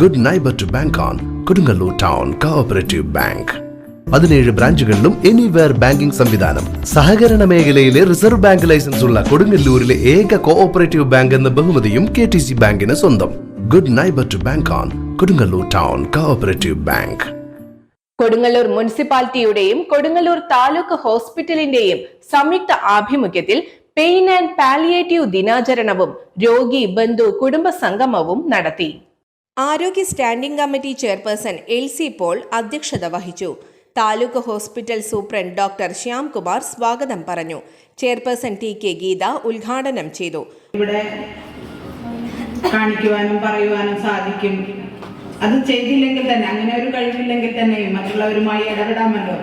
Good neighbour to bank on Kodungallur town cooperative bank പതിനേഴ് ബ്രാഞ്ചുകളിലും anywhere banking സംവിധാനം. സഹകരണ മേഖലയിലെ റിസർവ് ബാങ്ക് ലൈസൻസ് ഉള്ള കൊടുങ്ങല്ലൂരിലെ ഏക കോഓപ്പറേറ്റീവ് ബാങ്ക് എന്ന ബഹുമതിയും കെ ടി സി ബാങ്കിന് സ്വന്തം. Good neighbour to bank on Kodungallur town cooperative bank Kodungallur മുനിസിപ്പാലിറ്റിയുടെയും Kodungallur taluk ഹോസ്പിറ്റലിന്റെയും സംയുക്ത ആഭിമുഖ്യത്തിൽ പെയിൻ ആൻഡ് പാലിയേറ്റീവ് ദിനാചരണവും രോഗി ബന്ധു കുടുംബ സംഗമവും നടത്തി. ആരോഗ്യ standing committee chairperson L C Paul അധ്യക്ഷത വഹിച്ചു. Taluk hospital superintendent doctor Shyamkumar സ്വാഗതം പറഞ്ഞു. ചെയർപേഴ്സൺ ടി കെ ഗീത ഉദ്ഘാടനം ചെയ്തു. ഇവിടെ കാണിക്കുവാനും പറയുവാനും സാധിക്കും. അത് ചെയ്തില്ലെങ്കിൽ തന്നെ അങ്ങനെ ഒരു കഴിവില്ലെങ്കിൽ തന്നെ മറ്റുള്ളവരുമായി ഇടപെടാമല്ലോ.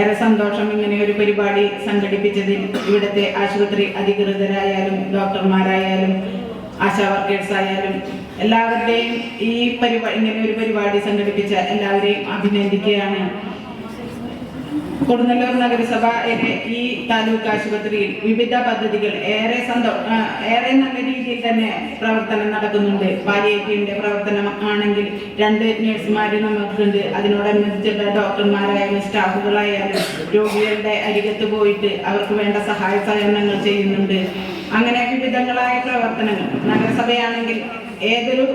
ഏറെ സന്തോഷം ഇങ്ങനെ ഒരു പരിപാടി സംഘടിപ്പിച്ചതിൽ ഇവിടുത്തെ ആശുപത്രി അധികൃതരായാലും ഡോക്ടർമാരായാലും ആശാ വർക്കേഴ്സ് ആയാലും എല്ലാവരുടെയും ഈ പരിപാടി ഇങ്ങനെ ഒരു പരിപാടി സംഘടിപ്പിച്ച എല്ലാവരെയും അഭിനന്ദിക്കുകയാണ്. കൊടുങ്ങല്ലൂർ നഗരസഭ ഈ താലൂക്ക് ആശുപത്രിയിൽ വിവിധ പദ്ധതികൾ ഏറെ സന്തോ ഏറെ നല്ല രീതിയിൽ തന്നെ പ്രവർത്തനം നടക്കുന്നുണ്ട്. പാലിയേറ്റീവിന്റെ പ്രവർത്തനം ആണെങ്കിൽ രണ്ട് നഴ്സുമാർ നമുക്കുണ്ട്. അതിനോടനുബന്ധിച്ചുള്ള ഡോക്ടർമാരായാലും സ്റ്റാഫുകളായാലും രോഗികളുടെ അരികത്ത് പോയിട്ട് അവർക്ക് വേണ്ട സഹായ സഹകരണങ്ങൾ ചെയ്യുന്നുണ്ട്. അങ്ങനെ വിവിധങ്ങളായ പ്രവർത്തനങ്ങൾ. നഗരസഭയാണെങ്കിൽ ഏതൊരു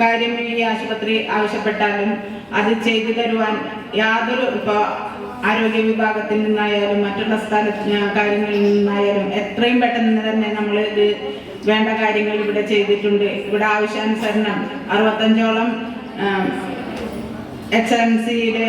കാര്യം ഈ ആശുപത്രി ആവശ്യപ്പെട്ടാലും അത് ചെയ്തു തരുവാൻ യാതൊരു ഇപ്പോൾ ആരോഗ്യ വിഭാഗത്തിൽ നിന്നായാലും മറ്റുള്ള സ്ഥല കാര്യങ്ങളിൽ നിന്നായാലും എത്രയും പെട്ടെന്ന് തന്നെ നമ്മൾ ഇത് വേണ്ട കാര്യങ്ങൾ ഇവിടെ ചെയ്തിട്ടുണ്ട്. ഇവിടെ ആവശ്യാനുസരണം അറുപത്തഞ്ചോളം എച്ച് എം സിയുടെ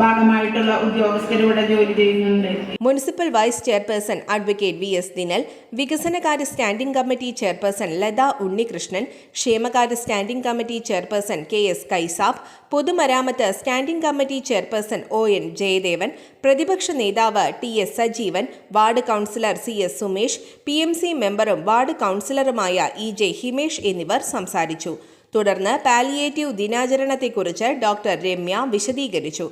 ഭാഗമായിട്ടുള്ള ഉദ്യോഗസ്ഥർ ഇവിടെ ജോലി ചെയ്യുന്നുണ്ട്. Municipal vice chairperson advocate V S Dinal വികസനകാര്യ standing committee chairperson Latha Unnikrishnan ക്ഷേമകാര്യ standing committee chairperson K S Kaisab പൊതുമരാമത്ത് standing committee chairperson O N Jayadevan പ്രതിപക്ഷ നേതാവ് T S Sajeevan ward councillor C S Sumesh P M C മെമ്പറും ward കൗൺസിലറുമായ E J Himesh എന്നിവർ സംസാരിച്ചു. തുടർന്ന് palliative ദിനാചരണത്തെക്കുറിച്ച് ഡോക്ടർ രമ്യ വിശദീകരിച്ചു.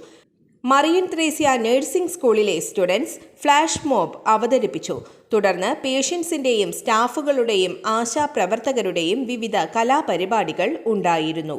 മറിയൻ ത്രേസ്യ നഴ്സിംഗ് സ്കൂളിലെ സ്റ്റുഡൻസ് ഫ്ലാഷ് മോബ് അവതരിപ്പിച്ചു. തുടർന്ന് പേഷ്യൻസിന്റെയും സ്റ്റാഫുകളുടെയും ആശാപ്രവർത്തകരുടെയും വിവിധ കലാപരിപാടികൾ ഉണ്ടായിരുന്നു.